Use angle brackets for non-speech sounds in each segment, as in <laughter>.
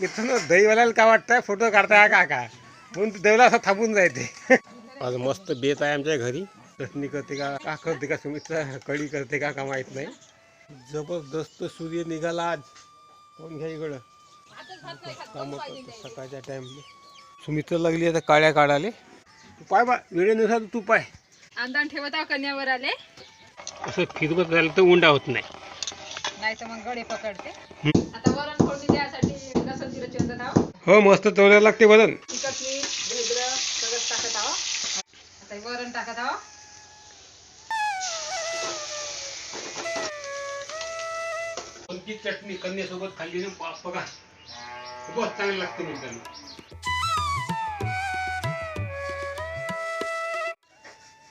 मित्रांनो दहीवाल्याला काय वाटतंय? फोटो काढताय का का म्हणून ते दहीवाला असं थांबून जायते आज मस्त बेत आहे आमच्या घरी. चटणी करते का? का करते का? सुमित्रा कढी करते का? का माहीत नाही. जबरदस्त सूर्य निघाला आज. कोण घ्या इकडं? कामं करते सकाळच्या टाइमला सुमित्रा लागली आता काळ्या काढाले तू पाय बा वेळेनुसार तू पाय. अंदान ठेवत आहो कन्यावर आले. असं फिरवत राहिलं तर उंडा होत नाही. नाही तर मग गडे पकडते. आता वरण फोडणी हो मस्त तोडायला लागते वजन. वरण टाकत आहो कोणती चटणी कन्यासोबत खाल्ली ना बघा खूपच चांगली लागते मित्रांनो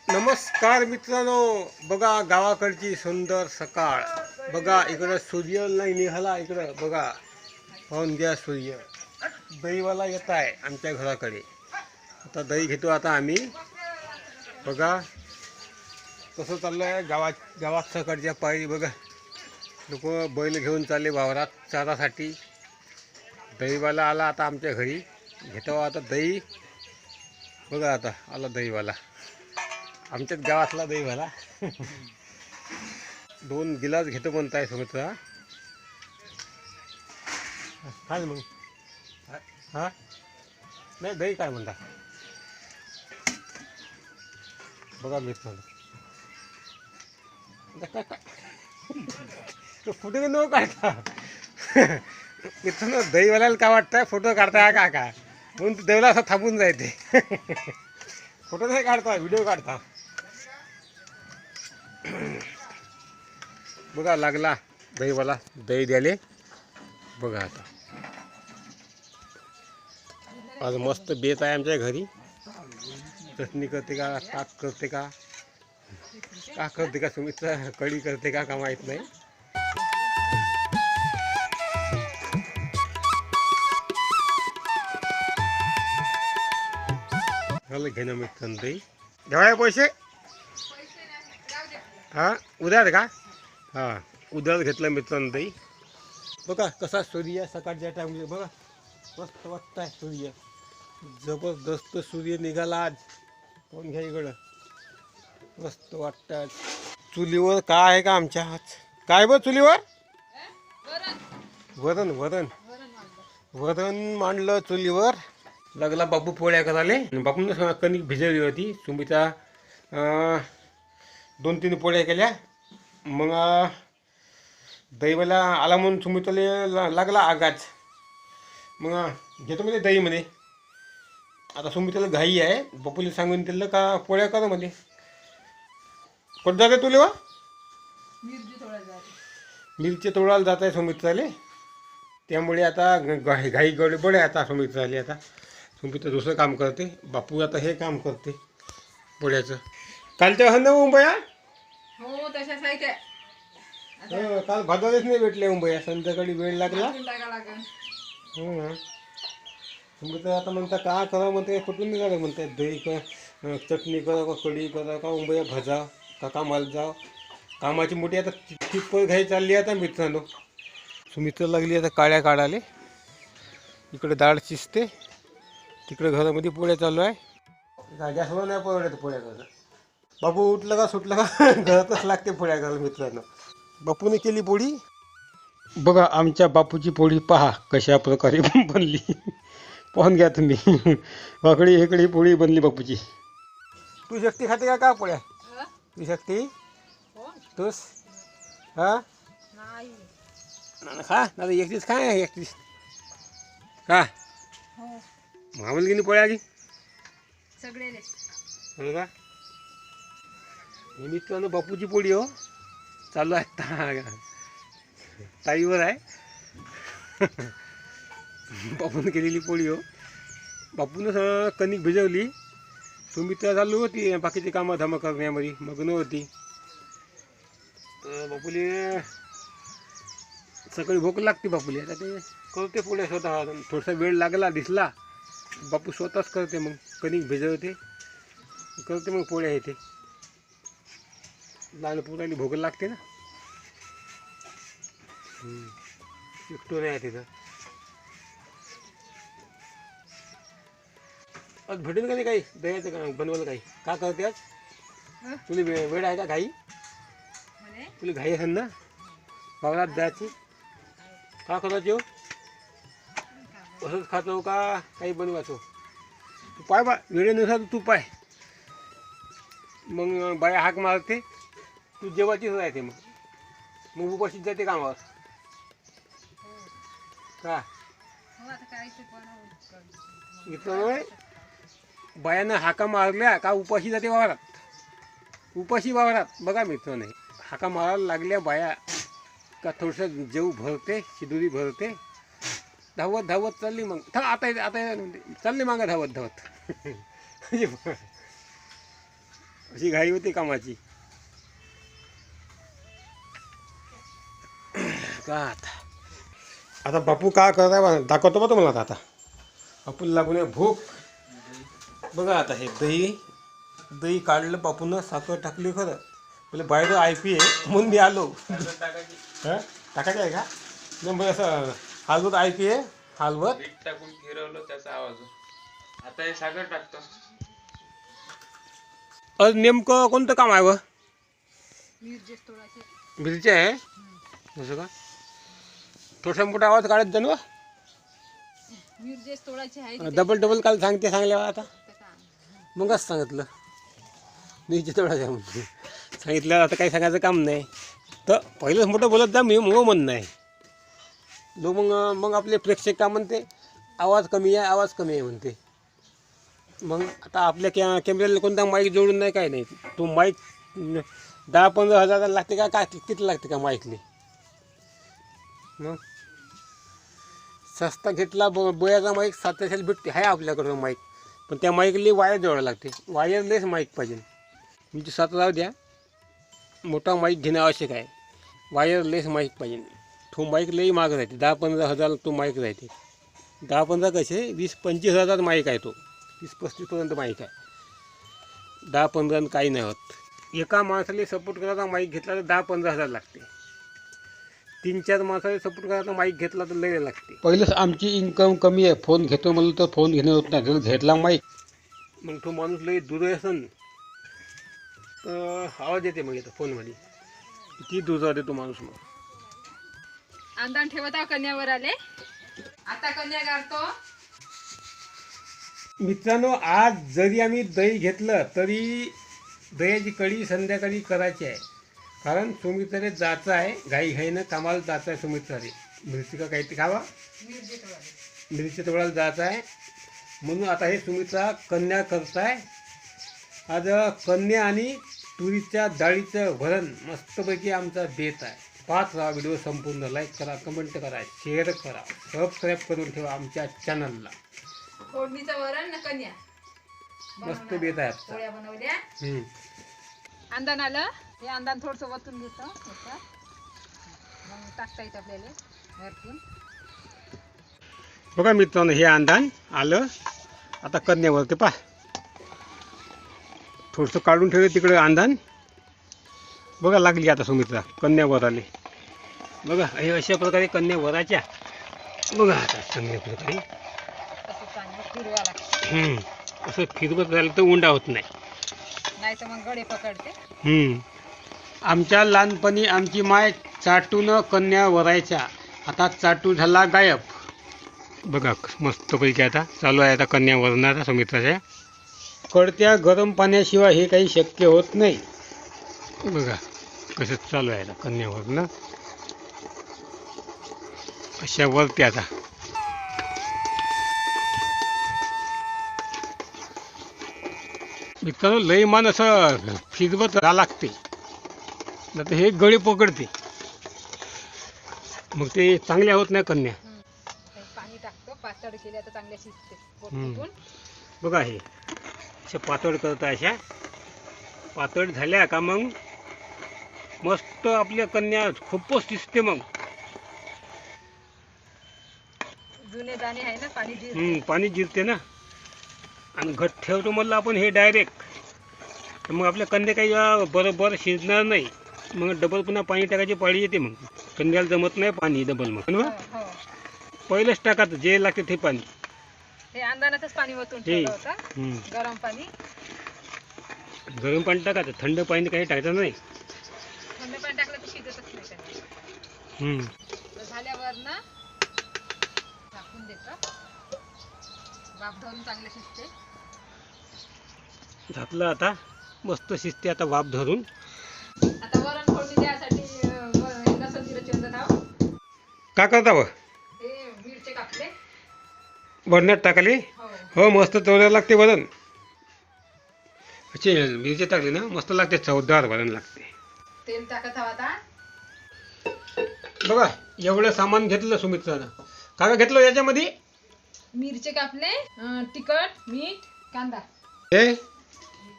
नमस्कार मित्रांनो बघा गावाकडची सुंदर सकाळ. बघा इकडं सूर्य नाही निघाला इकडं. बघा पाहून घ्या सूर्य. दहीवाला येत आहे आमच्या घराकडे. आता दही घेतो आता आम्ही. बघा कसं चाललं आहे गावात गावात सकाळच्या पायी बघा. लोक बैल घेऊन चालले वावरात चारासाठी. दहीवाला आला आता आमच्या घरी. घेतो आता दही. बघा आता आला दहीवाला. आमच्याच गावातला दहीवाला. दोन गिलास घेतो म्हणताय समजा काय मग. हा? नाही दही काय म्हणता? बघा मित्रांनो. आता काय काय तो फोटो न काढता. मित्रांनो दहीवाल्याला काय वाटतंय? फोटो काढताय का का म्हणून तू देवला असं थांबून जायते फोटो नाही काढता व्हिडिओ काढता. बघा लागला दहीवाला. दही द्याले बघा आता. आज मस्त बेत आहे आमच्या घरी. चटणी करते का ताक करते का? का करते का सुमित? कढी करते का का माहीत नाही. झालं घेणं मी तंदई घेवाय पैसे? हां उद्याच का? हां उद्याच घेतलं मी तंदई बघा कसा सूर्य सकाळच्या टाइमला बघा. मस्त वाटत आहे सूर्य. जबरदस्त सूर्य निघाला आज. कोण घ्या इकडं? मस्त वाटतं. आज चुलीवर काय आहे का आमच्या हात? काय बघ चुलीवर? वरण वरण. वरण मांडलं चुलीवर. लागला बापू पोळ्या कराले बापून कणिक भिजवली होती. सुमिता दोन तीन पोळ्या केल्या. मग दहीवाला आला म्हणून सुमिताला ला- लागला आगाच. मग घेतो म्हणजे दही म्हणे आता सुमिताला घाई आहे. बापूला सांगून दिलं का पोळ्या करा म्हणे. कुठं जाते तुले वा मिरची तोडायला जात. आहे सुमित्राले त्यामुळे आता घाई घाई गडबड आहे आता सुमित्राले आता. सुमित्रा दुसरं काम करते. बापू आता हे काम करते पोळ्याचं. कालच्या हन मुंबया? हो तशाच आहे त्या हो, काल भादरच नाही भेटले मुंबया. संध्याकाळी वेळ लागला. हं. सुमित्रा आता म्हणता का करा म्हणते कुठून निघाले म्हणते दही का अं, चटणी करा का कढी करा का मुंबया भजा का कामाला जाव? कामाची मोठी आता टिप्पर घाई चालली आता मित्रांनो. सुमित्रा लागली आता काळ्या काढाले इकडे डाळ शिजते. तिकडे घरामध्ये पोळ्या चालू आहे. गॅसवर नाही परवडत पोळ्या करायला बापू उठलं का सुटलं का? <laughs> घरातच लागते पोळ्या करायला मित्रांनो. बापूने केली पोळी? बघा आमच्या बापूची पोळी पहा कशा प्रकारे बनली. पाहून घ्या तुम्ही. <laughs> वाकडी इकडे पोळी बनली बापूची. तू शक्ती खाते का? का पोळ्या? हं? तू शक्ती? हो. तूस हा? नाही. ना खा. ना एकटीच खा एकटीच का हो. मामूल गेली पोळ्या आधी. सगळे हो का? निमित्तानं बापूची पोळी हो. चालू आहे. ता ताईवर आहे. <laughs> बापून केलेली पोळी हो. बापून कणिक भिजवली. सुमित्रा चालू होती बाकीची कामं धामं करण्यामध्ये मग्न होती. तर बापूले सकाळी भूक लागते बापूले. आता ते करते पोळ्या स्वतः. थोडासा वेळ लागला दिसला. बापू स्वतःच करते मग कणिक भिजवते. करते मग पोळ्या येते. लहान पोरांनी भूक लागते ना. एकटो नाही आहे तिथं. आज भेटेल का नाही काही? दह्याचं का बनवलं काही? का करते आज? हं? तुला वे वेळ आहे का घाई? म्हणे. तुला घाई असेल ना? वावरात जायची? का करायची हो असंच खातो का? काही बनवायचो? तू पाय बा वेळेनुसार तू पाय. मग बाया हाक मारते. तू जेवायचीच राहते मग. मग उपाशीच जाते कामावर. का? हो आता काय ते बनवू? इथं बायानं हाका मारल्या का उपाशी जाते वावरात? उपाशी वावरात. बघा मित्रांनो नाही हाका मारायला लागल्या बाया का थोडंसं जेव भरते शिदुरी भरते. धावत धावत चालली मग. था आता येते आता चालली मागं धावत धावत. अशी घाई होती कामाची. का आता? आता बापू का करताय दाखवतो बा तुम्हाला आता. बापूला लागून भूक. बघा आता हे दही दही काढलं बापूनं साखर टाकली खरं. म्हणजे बाहेर आय पी आहे म्हणून मी आलो. हं? टाकायचं आहे का? नाही मग असं हलवत आय पी आहे हलवत. टाकून फिरवलं त्याचा आवाज. आता हे साखर टाकतो. आज नेमकं कोणतं काम आहे व? तोडायचे मिरची आहे? असं का? थोडासा मोठा आवाज काढत जा ना मिरजेस तोडायचे आहे की डबल डबल काल सांगते सांगल्या आता. का? मगच सांगितलं. मिरची तेवढा म्हणते सांगितलं आता काही सांगायचं काम नाही. तर पहिलंच मोठं बोलत जा मी मग म्हणणं आहे लोक मग मग आपले प्रेक्षक का म्हणते? आवाज कमी आहे आवाज कमी आहे म्हणते. मग आता आपल्या कॅ कॅमेऱ्याला कोणता माईक जोडून नाही काय नाही. तो माईक दहा पंधरा हजार लागते का काय किती लागते का माईकले मग? सस्ता घेतला ब बोयाचा माईक सातशेला भेटते आहे आपल्याकडं माईक पण त्या माईकली वायर जोडावं लागते. वायरलेस माईक पाहिजे. तुमची सात राहू द्या. मोठा माईक घेणं आवश्यक आहे. वायरलेस माईक पाहिजे. तो माईक लई महाग राहते. दहा पंधरा हजार तो माईक राहते. दहा पंधरा कसे? वीस पंचवीस हजार माईक आहे तो. वीस पस्तीसपर्यंत माईक आहे. दहा पंधरा काही नाही होत. एका माणसाला सपोर्ट करायचा माईक घेतला तर दहा पंधरा हजार लागते. तीन चार माणसाला सपोर्ट करायचा माईक घेतला तर लई लागते. पहिलंच आमची इन्कम कमी आहे फोन घेतो म्हणलं तर फोन घेणं होत नाही. जर घेतला माईक मग तो माणूस लई दूर असन. तर आवाज येते मग येतो फोनमध्ये किती दूर जाते तो माणूस मग. अंदान ठेवत आहो कन्यावर आले. आता कन्या गारतो. मित्रांनो आज जरी आम्ही दही घेतलं तरी दह्याची कढी संध्याकाळी करायची आहे. कारण सुमित्राने जायचं आहे घाई घाईनं कामाला जायचं आहे सुमित्राने मिरची का काहीतरी खावा. मिरची तोडायला जायचं आहे. म्हणून आता हे सुमित्रा कन्या करताय. आज कन्या आणि तुरीच्या डाळीचं भरण मस्तपैकी आमचा बेत आहे. पाच राहा व्हिडिओ संपूर्ण लाईक करा कमेंट करा शेअर करा. सबस्क्राईब करून ठेवा आमच्या चॅनलला फोडणीचं वरण ना कन्या. मस्त बेत आहे बनवल्या. अंदान आलं? हे अंदान थोडंसं वतून घेतो. मग टाकता येतं आपल्याला. वरतून. बघा मित्रांनो हे अंधान आलं. आता कन्यावरती पा थोडंसं काढून ठेवलं तिकडे अंधान बघा लागली आता सुमित्रा. कन्यावर आली. बघा हे अशा प्रकारे कन्या वराच्या. बघा आता चांगल्या प्रकारे. असं फिरवत राहिलं तर उंडा होत नाही. नाही तर मग गडे पकडते. हम्म. आमच्या लहानपणी आमची माय चाटून कन्या वरायच्या. आता चाटू झाला गायब. बघा मस्तपैकी आता चालू आहे आता कन्या वरणाचा सुमित्राच्या. कळत्या गरम पाण्याशिवाय हे काही शक्य होत नाही. बघा कसं चालू आहे आता कन्या वरणं. अशा वरते आता. मित्रांनो लई मान असं फिरवत राहा लागते. नाही तर हे गळे पकडते मग ते चांगल्या होत नाही कन्या. पाणी टाकतो. पातळ केल्या तर चांगल्या शिजते बघा हे. अशा पातळ करता अशा. पातळ झाल्या का मग? मस्त आपल्या कन्या खूपच दिसते मग. जुने दाणे आहे ना पाणी पाणी जिरते ना. आणि घट ठेवतो म्हणलं आपण हे डायरेक्ट तर मग आपल्या कंदे काही बरोबर शिजणार नाही. मग डबल पुन्हा पाणी टाकायची पाळी येते मग. कंद्याला जमत नाही पाणी डबल मग. हो बरोबर? हो. पहिलंच टाकायचं जे लागते ते पाणी. हे पाणी ओतून. ठेवलं होतं. गरम पाणी. गरम पाणी टाकायचं थंड पाणी काही टाकायचं नाही. थंड पाणी टाकलं तर शिजतच नाही. त्यांनी तर झाल्यावर ना झाकून देतो वाफ धरून चांगले शिजते झाकलं आता. मस्त शिजते आता वाफ धरून. आता वरण फोडणी द्यासाठी अं, व- लसूण जिरं चिरत आहो का करता व? मिरचे कापले. बरण्यात टाकले? हो मस्त चवदार लागते वरण. असे मिरची टाकली ना मस्त लागते चवदार वरण लागते. तेल टाकत आता. बघा एवढं सामान घेतलं सुमित्रानं. का का घेतलं याच्यामध्ये? मिरचे कापले अं, तिखट मीठ कांदा. हे ही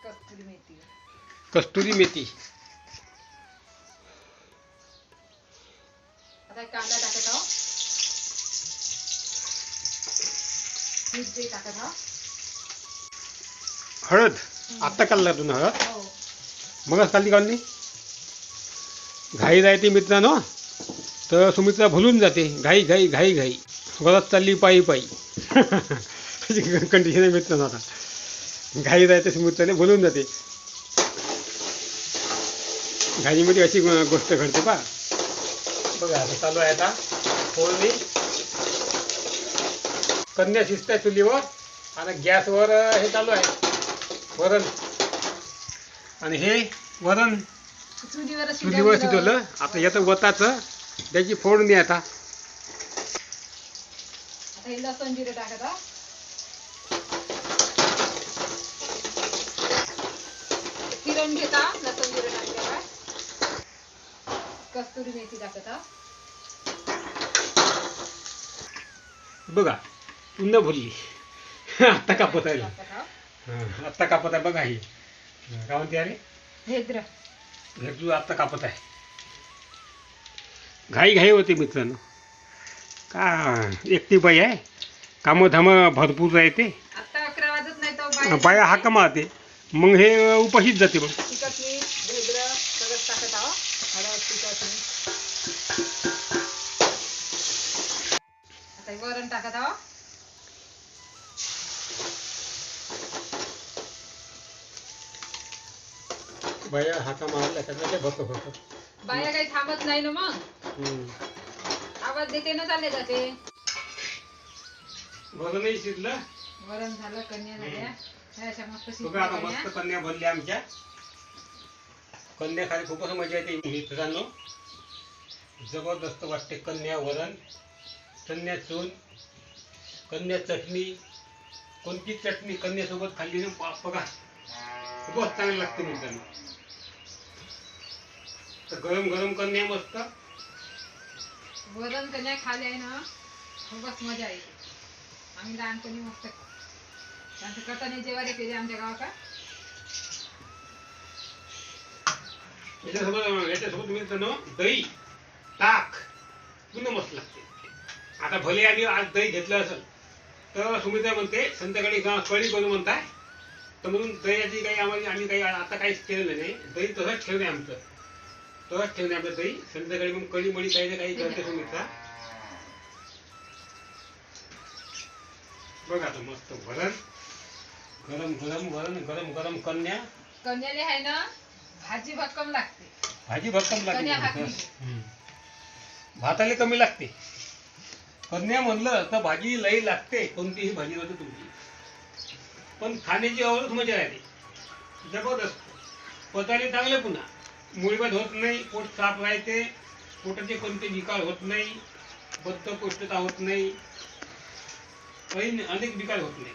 कस्तुरी मेथी. कस्तुरी मेथी. आता कांदा टाकत आहो. मिरची टाकत आहो. हळद. आत्ता काढला तुम्ही हळद? हो. मगच काढली काढली? घाई राहते मित्रांनो. तर सुमित्रा भुलून जाते. घाई घाई घाई घाई. वरात चालली पायी पायी. कंडिशन आहे मित्रांनो आता. घाई राहते सुमित्राने भुलून जाते. घाईमध्ये अशी गोष्ट घडते पा बघा आता चालू आहे आता. फोडणी. कन्या शिजत्या चुलीवर. आणि गॅसवर हे चालू आहे. वरण. आणि हे वरण. चुलीवर चुलीवर शिजवलं. आता याचं वताचं. त्याची फोडणी आता. हे लसूण जिरे टाकत फिरवून घेता लसूण जिरे टाकल्यावर कस्तुरी मेथी टाकत बघा पुन्हा भरली आत्ता कापत आहे आत्ता कापत आहे बघा ही काय म्हणते अरे हेद्र घेतलं आत्ता कापत आहे घाई घाई होती मित्रांनो का एकटी बाई आहे? कामं धामं भरपूर राहते. आता अकरा वाजत नाही तर बाया हा मग हे उपाशीच जाते मग हे वरण टाकत आहो. बाया हाका मारल्या भरतो भरतो बाया काही थांबत नाही ना मग? हं. आवाज देते ना चालले जाते. शिजलं. वरण झालं कन्या झाल्या. ह्या अशा मस्त बघा आता शिजल्या मस्त कन्या बनल्या आमच्या. कन्या खाली खूपच मजा येते. मित्रांनो जबरदस्त वाटते कन्या वरण. कन्या चूल कन्या चटणी. कोणती चटणी कन्यासोबत खाल्ली ना बाप बघा. खूपच चांगली लागते मित्रांनो. तर गरम गरम कन्या मस्त. वरण कन्या खाली आहे ना खूपच मजा येते. आम्ही लहानपणी मस्त त्यांचं कटाने जेवारी केली आमच्या गावात याच्यासोबत याच्यासोबत मित्रांनो दही ताक पुन्हा मस्त लागते. आता भले आम्ही आज दही घेतलं असेल तर सुमित्रा म्हणते संध्याकाळी कळी कढी बनू म्हणताय. तर म्हणून दह्याची काही आम्हाला आम्ही काही आता काहीच केलेलं नाही. दही तसंच ठेवणे आमचं. तसंच ठेवणे आमचं दही. संध्याकाळी मग कढी मडी काही ना काही करते सुमित्रा बघा आता मस्त वरण. गरम गरम वरण गरम गरम कन्या. कन्याले आहे ना भाजी भक्कम लागते. भाजी भक्कम कन्या लागते भाकरी. हम्म. भाताला कमी लागते. कन्या म्हणलं तर भाजी लई लागते. कोणतीही भाजी होते तुमची. पण खाण्याची आवडच मजा राहते. जबरदस्त. पचायला चांगले पुन्हा. मुळीबाद होत नाही पोट साफ राहते पोटाचे कोणते विकार होत नाही बद्धकोष्ठता होत नाही काही अनेक विकार होत नाही.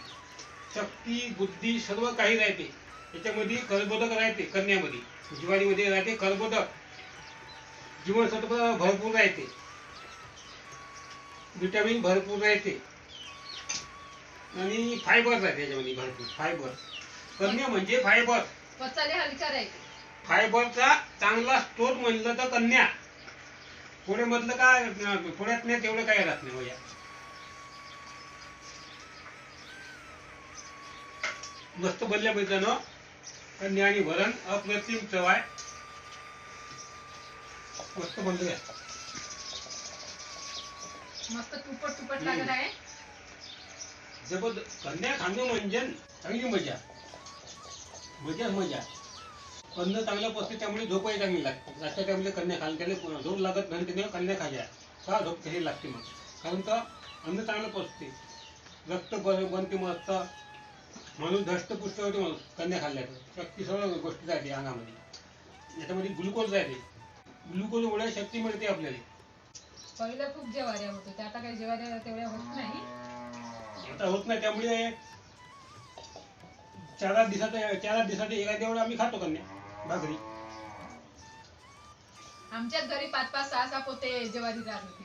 शक्ती बुद्धी सर्व काही राहते. याच्यामध्ये कर्बोदक राहते कन्यामध्ये. ज्वारीमध्ये राहते कर्बोदक जीवनसत्व भरपूर राहते. विटॅमिन भरपूर राहते. आणि फायबर राहते याच्यामध्ये भरपूर फायबर. कन्या म्हणजे फायबर. हा विचार आहे. फायबरचा चांगला स्त्रोत म्हणलं तर कन्या. पुढे मधलं काय पुण्यात नाही तेवढं काय राहत नाही वया मस्त बनल्या मित्रांनो कन्या आणि वरण अप्रतिम चव आहे मस्त बनलं. मस्त तुपट तुपट लागत आहे. जबरदस्त. कन्या खाणं म्हणजे चांगली मजा. मजाच मजा. अन्न चांगलं पचते त्यामुळे झोपही चांगली लागते. रातच्या टाइमला कन्या खायला त्याला झोप लागत नाही त्याने कन्या खायच्या का झोप तशी लागते मग. कारण का अन्न चांगलं पचते रक्त बन बनते मस्त. म्हणून धष्टपुष्ट होते म्हणून कन्या खाल्ल्याचं शक्ती सगळं गोष्टी जाते अंगामध्ये. याच्यामध्ये ग्लुकोज जाते. ग्लुकोजमुळे शक्ती मिळते आपल्याला. पहिलं खूप जेवाऱ्या होत होत्या आता काही जेवाऱ्या तेवढ्या होत नाही. आता होत नाही त्यामुळे चार आठ दिवसात चार आठ दिवसात एका तेवढं आम्ही खातो कन्या भाकरी आमच्याच घरी पाच पाच सहा सहा पोते जेवारी जात होती.